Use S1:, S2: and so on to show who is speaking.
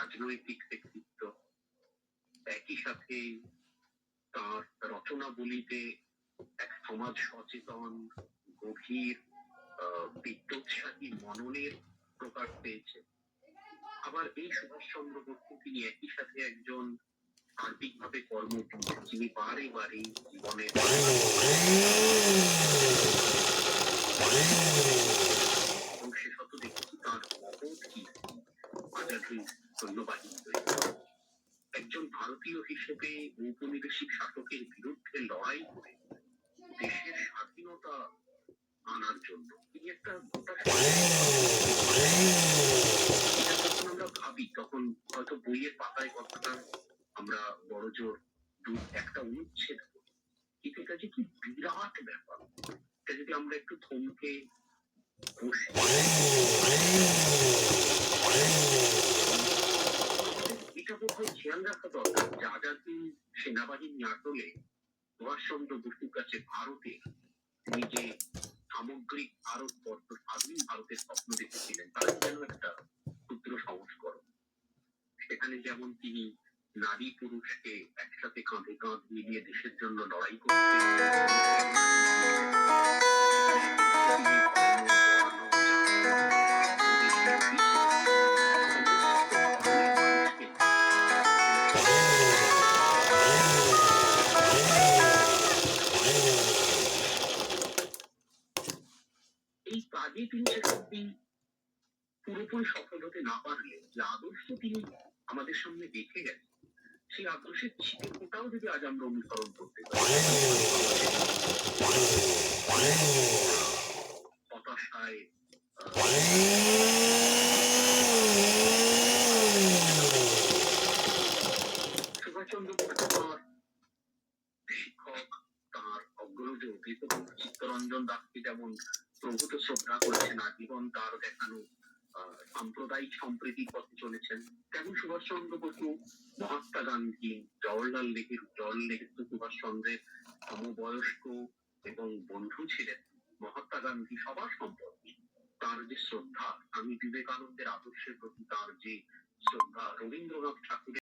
S1: রাজনৈতিক ব্যক্তিত্ব। একই সাথে তার রচনাবলিতে এক সমাজ সচেতন, গভীর বিদ্যোৎসাহী মননের প্রকাশ পেয়েছে। আবার এই সুভাষচন্দ্র বসু তিনি একই সাথে একজন সার্বিকভাবে কর্মবিদ যিনি বারে বারে জীবনের এবং দেখেছি তার মহৎ কীর্তি আজাদের করা। একজন ভারতীয় হিসেবে ঔপনিবেশিক শাসকের বিরুদ্ধে লড়াই করে দেশের স্বাধীনতা আনার জন্য তিনি একটা যখন আমরা ভাবি, তখন হয়তো বইয়ের পাতায় কথাটা আমরা বড় জোর একটা অনুচ্ছেদ কিন্তু এটা যে কি বিরাট ব্যাপার, এটা যদি আমরা একটু থমকে বসি এটা বোধহয় খেয়াল রাখা দরকার যে আজাদি সেনাবাহিনী আসলে সুভাষচন্দ্র বসুর কাছে ভারতে। তিনি যে সামগ্রিক ভারত বর্ষ, স্বাধীন ভারতের স্বপ্ন দেখেছিলেন, তার যেন একটা ক্ষুদ্র সংস্করণ। সেখানে যেমন তিনি নারী পুরুষকে একসাথে কাঁধে কাঁধ মিলিয়ে দেশের জন্য লড়াই করতে এই কাজে তিনি সেসবই পুরোপুরি সফল হতে না পারলে যে আদর্শ তিনি আমাদের সামনে রেখে গেছেন, সেই আদর্শের ছিটে ফোটাও যদি আজ আমরা অনুসরণ করতে পারি। শিক্ষক, তার অগ্রজ বিপ্লবী চিত্তরঞ্জন দাসকে যেমন প্রভূত শ্রদ্ধা করেছেন আজীবন তার দেখানো সাম্প্রদায়িক সম্প্রীতির পথে চলেছেন। তেমন সুভাষচন্দ্র বসু, মহাত্মা গান্ধী জওয়াহরলাল নেহেরু জওয়াহরলাল নেহেরু সুভাষচন্দ্রের সমবয়স্ক এবং বন্ধু ছিলেন। মহাত্মা গান্ধী সবার সম্পর্কে তার যে শ্রদ্ধা, স্বামী বিবেকানন্দের আদর্শের প্রতি তার যে শ্রদ্ধা, রবীন্দ্রনাথ ঠাকুরের